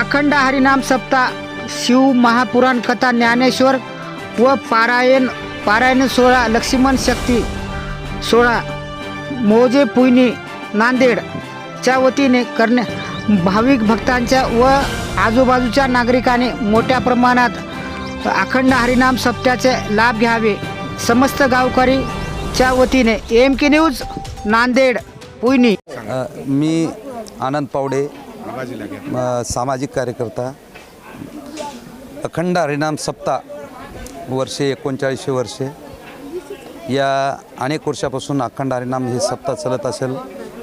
अखंड हरिनाम सप्ताह शिव महापुराण कथा ज्ञानेश्वर व पारायण पारायण सोहळा लक्ष्मण शक्ती सोहळा मोजे पुयनी नांदेडच्या वतीने करण्या भाविक भक्तांच्या व आजूबाजूच्या नागरिकांनी मोठ्या प्रमाणात अखंड हरिनाम सप्त्याचे लाभ घ्यावे. समस्त गावकरीच्या वतीने M K news Nanded Puyani मी आनंद पावडे सामाजिक कार्यकर्ता अखंड हरिनाम सप्ताह वर्षे एकोणचाळीसशे वर्षे. या अनेक वर्षापासून अखंड हरिनाम हे सप्ताह चालत असेल.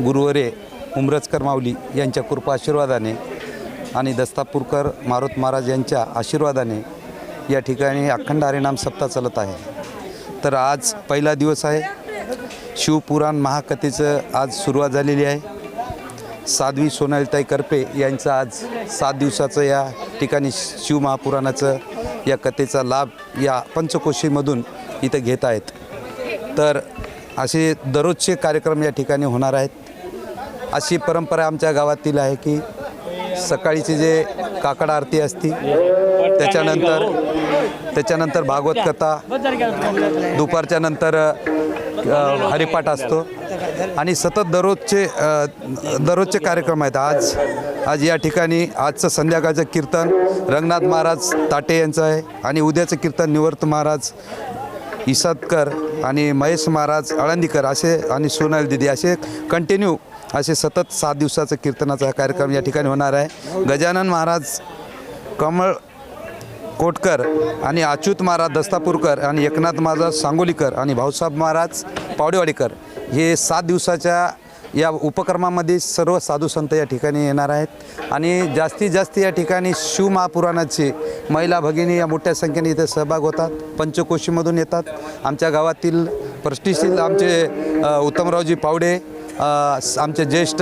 गुरुवरे उमरजकर माऊली यांच्या कृपा आशीर्वादाने आणि दस्तापूरकर मारुत महाराज यांच्या आशीर्वादाने या ठिकाणी अखंड हरिनाम सप्ताह चालत आहे. तर आज पहिला दिवस आहे. शिवपुराण महाकथेचं आज सुरुवात झालेली आहे. साध्वी सोनालीताई करपे यांचं आज सात दिवसाचं या ठिकाणी शिवमहापुराणाचं या कथेचा लाभ या पंचकोशीमधून इथं घेत आहेत. तर असे दररोजचे कार्यक्रम या ठिकाणी होणार आहेत. अशी परंपरा आमच्या गावातील आहे की सकाळीची जे काकड आरती असती त्याच्यानंतर त्याच्यानंतर भागवत कथा दुपारच्या नंतर हरिपाठ असतो. आणि सतत दररोजचे दररोजचे कार्यक्रम आहेत. आज आज या ठिकाणी आजचं संध्याकाळचं कीर्तन रंगनाथ महाराज ताटे यांचं आहे आणि उद्याचं कीर्तन निवर्त महाराज इसादकर आणि महेश महाराज आळंदीकर असे आणि सोनाली दिदी असे कंटिन्यू असे सतत सात दिवसाचं कीर्तनाचा हा कार्यक्रम या ठिकाणी होणार आहे. गजानन महाराज कमळ कोटकर आणि अच्युत महाराज दस्तापूरकर आणि एकनाथ महाराज सांगोलीकर आणि भाऊसाहेब महाराज पावडेवाडीकर हे सात दिवसाच्या या उपक्रमामध्ये सर्व साधू संत या ठिकाणी येणार आहेत. आणि जास्तीत जास्त या ठिकाणी शिवमहापुराणाचे महिला भगिनी या मोठ्या संख्येने इथे सहभाग होतात. पंचकोशीमधून येतात. आमच्या गावातील प्रतिष्ठित आमचे उत्तमरावजी पावडे आमचे ज्येष्ठ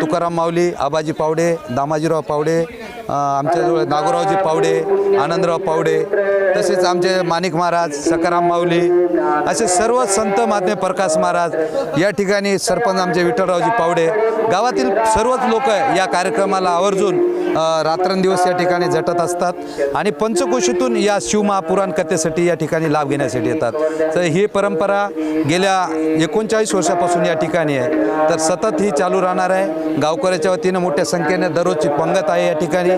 तुकाराम माऊली आबाजी पावडे दामाजीराव पावडे आमच्याजवळ नागोरावजी पावडे आनंदराव पावडे तसेच आमचे माणिक महाराज सकाराम माऊली असे सर्व संत महात्मे प्रकाश महाराज या ठिकाणी सरपंच आमचे विठ्ठलरावजी पावडे गावातील सर्वच लोक या कार्यक्रमाला आवर्जून रात्रंदिवस या ठिकाणी झटत असतात आणि पंचकोशीतून या शिवमहापुराण कथेसाठी या ठिकाणी लाभ घेण्यासाठी येतात. तर ही परंपरा गेल्या एकोणचाळीस वर्षापासून या ठिकाणी आहे. तर सतत ही चालू राहणार आहे. गावकऱ्याच्या वतीनं मोठ्या संख्येने दररोजची पंगत आहे या ठिकाणी.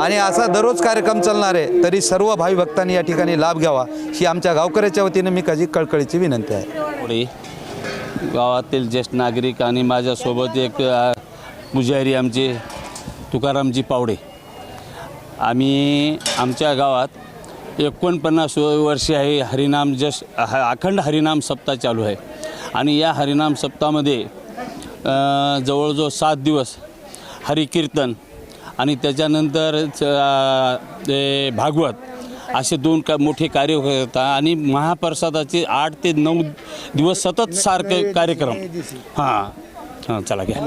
आणि असा दररोज कार्यक्रम चालणार आहे तरी सर्व भावी भक्तांनी या ठिकाणी लाभ घ्यावा ही आमच्या गावकऱ्याच्या वतीनं मी कधी कळकळीची विनंती आहे. पुढे गावातील ज्येष्ठ नागरिक आणि माझ्यासोबत एक पुजारी आमचे तुकारामजी पावडे. आम्ही आमच्या गावात एकोणपन्नास वर्षे आहे हरिनाम जस अखंड हरिनाम सप्ताह चालू आहे. आणि या हरिनाम सप्ताहामध्ये जवळजवळ सात दिवस हरिकीर्तन आणि त्याच्यानंतर ते भागवत असे दोन का मोठे कार्य होतात आणि महाप्रसादाचे आठ ते नऊ दिवस सतत सारखे कार्यक्रम. हां. हां चला घ्या.